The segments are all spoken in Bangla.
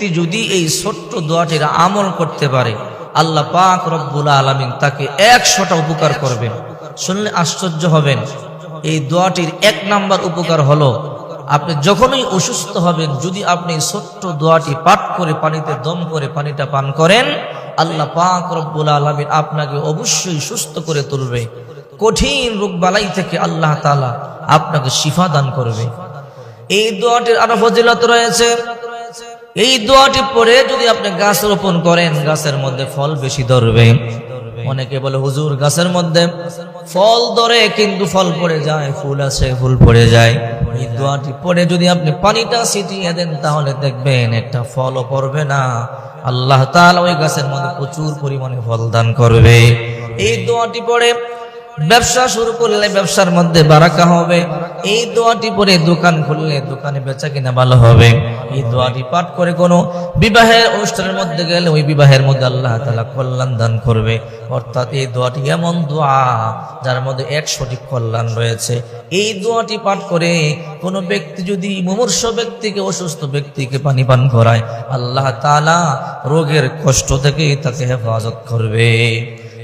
ব্যক্তি যদি এই ছোট্ট দোয়াটির আমল করতে পারে, আল্লাহ পাক রব্বুল আলমিন তাকে একশোটা উপকার করবেন। শুনলে আশ্চর্য হবেন, এই দোয়াটির এক নাম্বার উপকার হলো, আপনি যখনই অসুস্থ হবেন, যদি আপনি ছোট্ট দোয়াটি পাঠ করে পানিতে, দম করে পানিটা পান করেন, আল্লাহ পাক রব্বুল আলমিন আপনাকে অবশ্যই সুস্থ করে তুলবে। কঠিন রোগ বালাই থেকে আল্লাহ তালা আপনাকে শিফা দান করবে। এই দোয়াটির আরও ফজিলত রয়েছে এই দোয়াটি পরে যদি আপনি গাছ রোপণ করেন, গাছের মধ্যে ফল বেশি ধরবে। অনেকে বলে, হুজুর, গাছের মধ্যে ফল ধরে কিন্তু ফল পড়ে যায়, ফুল আছে, ফুল পড়ে যায়। এই দোয়াটি পরে যদি আপনি পানিটা ছিটিয়ে দেন, তাহলে দেখবেন একটা ফলও পড়বে না। আল্লাহ তাআলা ওই গাছের মধ্যে প্রচুর পরিমাণে ফল দান করবে। এই দোয়াটি পড়ে ব্যবসা শুরু করলে ব্যবসার মধ্যে বারাকা হবে। এই দোয়াটি পরে দোকান খুললে দোকানে বেচা কিনা ভালো হবে। এই দোয়াটি পাঠ করে কোনো বিবাহের অনুষ্ঠানের মধ্যে গেলে ওই বিবাহের মধ্যে আল্লাহ তালা কল্যাণ দান করবে। অর্থাৎ এই দোয়াটি এমন দোয়া যার মধ্যে একশোটি কল্যাণ রয়েছে। এই দোয়াটি পাঠ করে কোনো ব্যক্তি যদি মুমূর্ষ ব্যক্তিকে, অসুস্থ ব্যক্তিকে পানি পান করায়, আল্লাহ তালা রোগের কষ্ট থেকে তাকে হেফাজত করবে।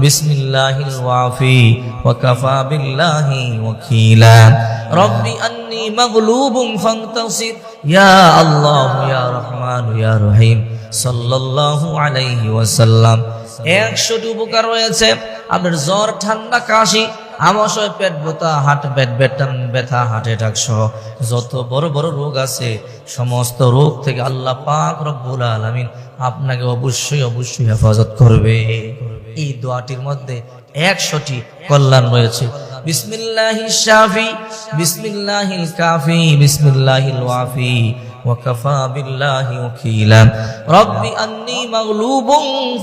বিসমিল্লাহিল ওয়াফি ওয়াকাফা বিল্লাহি ওয়াকিলা। রব্বি আন্নি মাগলুবুম ফান্তাসির। ইয়া আল্লাহ, ইয়া রহমান, ইয়া রহিম। সাল্লাল্লাহু আলাইহি ওয়াসাল্লাম। একশোটি উপকার রয়েছে। আপনার জ্বর, ঠান্ডা, কাশি আমাশয় পেট ব্যথা, হাট পেট বেটান ব্যথা হাটে সহ যত বড় বড় রোগ আছে, সমস্ত রোগ থেকে আল্লাহ পাক রব্বুল আলামিন আপনাকে অবশ্যই অবশ্যই হেফাজত করবে। এই দোয়াটির মধ্যে একশোটি কল্যাণ রয়েছে বিসমিল্লাহি শাফি বিসমিল্লাহিল কাফি বিসমিল্লাহিল ওয়াফি وكفى بالله وكيلا رب أني مغلوب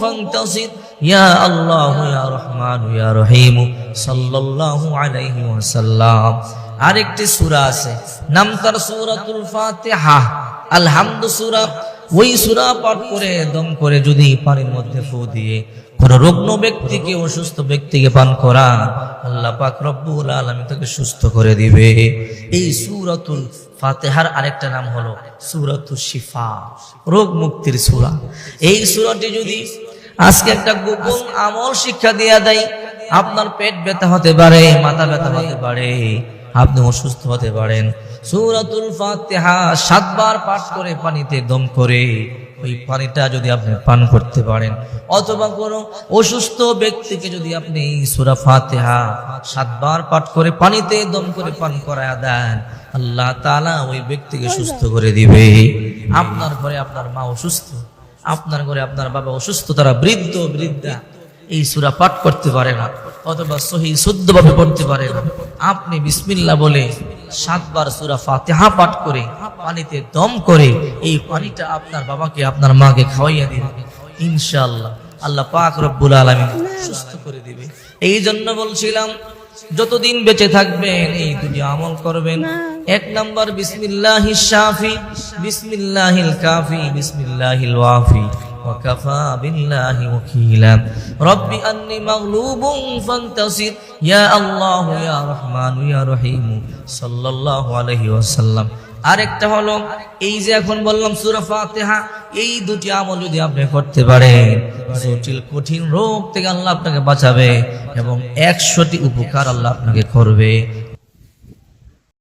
فانتصر يا الله يا رحمن يا رحيم صلى الله عليه وسلم আরেকটি সূরা আছে, নাম তার সূরাতুল ফাতিহা। আলহামদু সূরা, ওই সূরা পাঠ করে দম করে যদি পানির মধ্যে ফু দিয়ে কোন রুগ্ন ব্যক্তিকে, অসুস্থ ব্যক্তিকে পান করা, আল্লাহ পাক রব্বুল আলামিন তাকে সুস্থ করে দিবে। এই সূরাতুল ফাতেহার আরেকটা নাম হলো সূরাতুল শিফা, রোগ মুক্তির সূরা। এই সূরাটি যদি আজকে একটা গোপন আমল শিক্ষা দিয়া দেয়, আপনার পেট ব্যথা হতে পারে, মাথা ব্যথা হতে পারে আপনি অসুস্থ হতে পারেন। সুরাতুল ফাতিহা সাতবার পাঠ করে পানিতে দম করে ওই পানিটা যদি আপনি পান করতে পারেন। অথবা কোনো অসুস্থ ব্যক্তিকে যদি আপনি সুরা ফাতিহা সাতবার পাঠ করে পানিতে দম করে পান করায় দেন, আল্লাহ তাআলা ওই ব্যক্তিকে সুস্থ করে দিবে। আপনার ঘরে আপনার মা অসুস্থ, আপনার ঘরে আপনার বাবা অসুস্থ, তারা বৃদ্ধ, বৃদ্ধা, এই সুরা পাঠ করতে পারে না, অথবা সহি, শুদ্ধভাবে পড়তে পারে না। আপনি বিসমিল্লা বলে সাতবার সুরা ফাতিহা পাঠ করে পানিতে দম করে এই পানিটা আপনার বাবাকে, আপনার মাকে খাওয়াইয়া দিন ইনশাআল্লাহ। আল্লাহ পাক রব্বুল আলামিন সুস্থ করে দিবে। এই জন্য বলছিলাম, যতদিন বেঁচে থাকবেন, এই দুটি আমল করবেন। এক নম্বর বিসমিল্লাহি শাফি, বিসমিল্লাহিল কাফি, বিসমিল্লাহিল ওয়াফি। وكفى بالله وكيلا رب أني مغلوب فانتصر يا الله يا رحمن يا رحيم صلى الله عليه وسلم আরেকটা হলো এই যে এখন বললাম সূরা ফাতিহা এই দুটি আমল যদি আপনি করতে পারেন জটিল কঠিন রোগ থেকে আল্লাহ আপনাকে বাঁচাবে এবং একশোটি উপকার আল্লাহ আপনাকে করবে